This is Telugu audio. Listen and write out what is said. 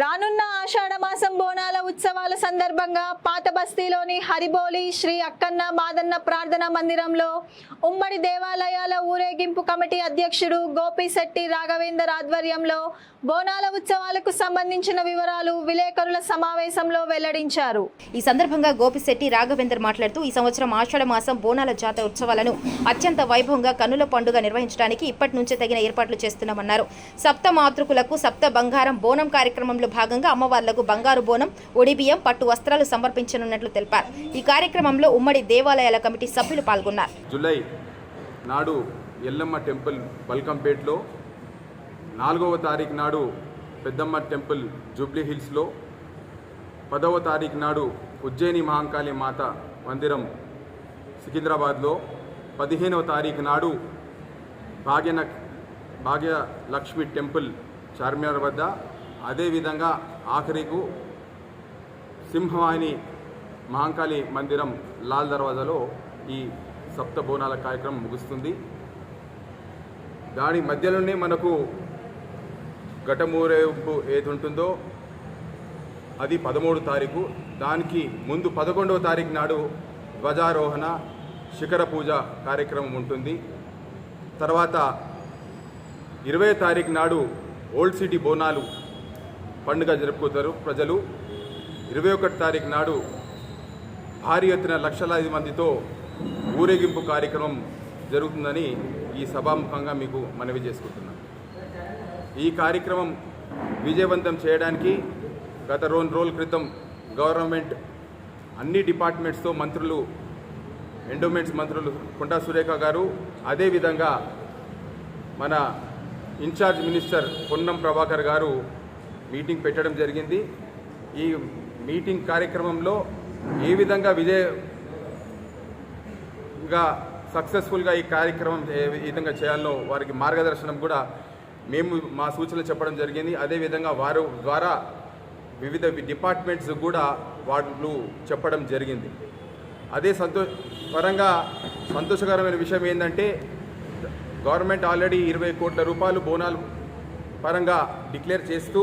రానున్న ఆషాఢ మాసం బోనాల ఉత్సవాల సందర్భంగా పాత బస్తీలోని హరిబోలి శ్రీ అక్కన్న మాదన్న ప్రార్థనా మందిరంలో ఉమ్మడి దేవాలయాల ఊరేగింపు కమిటీ అధ్యక్షుడు గోపిశెట్టి రాఘవేందర్ ఆధ్వర్యంలో బోనాల ఉత్సవాలకు సంబంధించిన వివరాలు విలేకరుల సమావేశంలో వెల్లడించారు. ఈ సందర్భంగా గోపిశెట్టి రాఘవేందర్ మాట్లాడుతూ ఈ సంవత్సరం ఆషాఢ మాసం బోనాల జాతర ఉత్సవాలను అత్యంత వైభవంగా కనుల పండుగ నిర్వహించడానికి ఇప్పటి నుంచే తగిన ఏర్పాట్లు చేస్తున్నామన్నారు. సప్త మాతృకులకు సప్త బంగారం బోనం కార్యక్రమంలో భాగంగా అమ్మవార్లకు బంగారు బోనం ఒడిబియ్యం పట్టు వస్త్రాలు సమర్పించనున్నట్లు తెలిపారు. ఈ కార్యక్రమంలో ఉమ్మడి దేవాలయాల కమిటీ సభ్యులు పాల్గొన్నారు. జూలై నాడు ఎల్లమ్మ టెంపుల్ బల్కంపేట్లో నాలుగవ తారీఖు నాడు పెద్దమ్మ టెంపుల్ జూబ్లీ హిల్స్లో పదవ తారీఖు నాడు ఉజ్జయిని మహాంకాళి మాత మందిరం సికింద్రాబాద్లో పదిహేనవ తారీఖు నాడు భాగ్యన భాగ్యలక్ష్మి టెంపుల్ చార్మినార్ వద్ద అదేవిధంగా ఆఖరికు సింహవాహిని మహాంకాళి మందిరం లాల్ దర్వాజాలో ఈ సప్త బోనాల కార్యక్రమం ముగుస్తుంది. దాని మధ్యలోనే మనకు ఘటమూరేపు ఏది ఉంటుందో అది పదమూడు తారీఖు. దానికి ముందు పదకొండవ తారీఖు నాడు ధ్వజారోహణ శిఖర పూజ కార్యక్రమం ఉంటుంది. తర్వాత ఇరవై తారీఖు నాడు ఓల్డ్ సిటీ బోనాలు పండుగ జరుపుకుంటారు. ప్రజలు ఇరవై ఒకటి తారీఖు నాడు భారీ ఎత్తున లక్షలాది మందితో ఊరేగింపు కార్యక్రమం జరుగుతుందని ఈ సభాముఖంగా మీకు మనవి చేసుకుంటున్నాను ఈ కార్యక్రమం విజయవంతం చేయడానికి గత రెండు రోజుల క్రితం గవర్నమెంట్ అన్ని డిపార్ట్మెంట్స్తో మంత్రులు ఎండోమెంట్స్ మంత్రులు కొండా సురేఖ గారు అదేవిధంగా మన ఇన్ఛార్జ్ మినిస్టర్ పొన్నం ప్రభాకర్ గారు మీటింగ్ పెట్టడం జరిగింది. ఈ మీటింగ్ కార్యక్రమంలో ఏ విధంగా విజయగా సక్సెస్ఫుల్గా ఈ కార్యక్రమం ఏ విధంగా చేయాలో వారికి మార్గదర్శనం కూడా మేము మా సూచనలు చెప్పడం జరిగింది. అదేవిధంగా వారు ద్వారా వివిధ డిపార్ట్మెంట్స్ కూడా వాళ్ళు చెప్పడం జరిగింది. అదే సంతో పరంగా సంతోషకరమైన విషయం ఏంటంటే గవర్నమెంట్ ఆల్రెడీ ఇరవై కోట్ల రూపాయలు బోనాలు పరంగా డిక్లేర్ చేస్తూ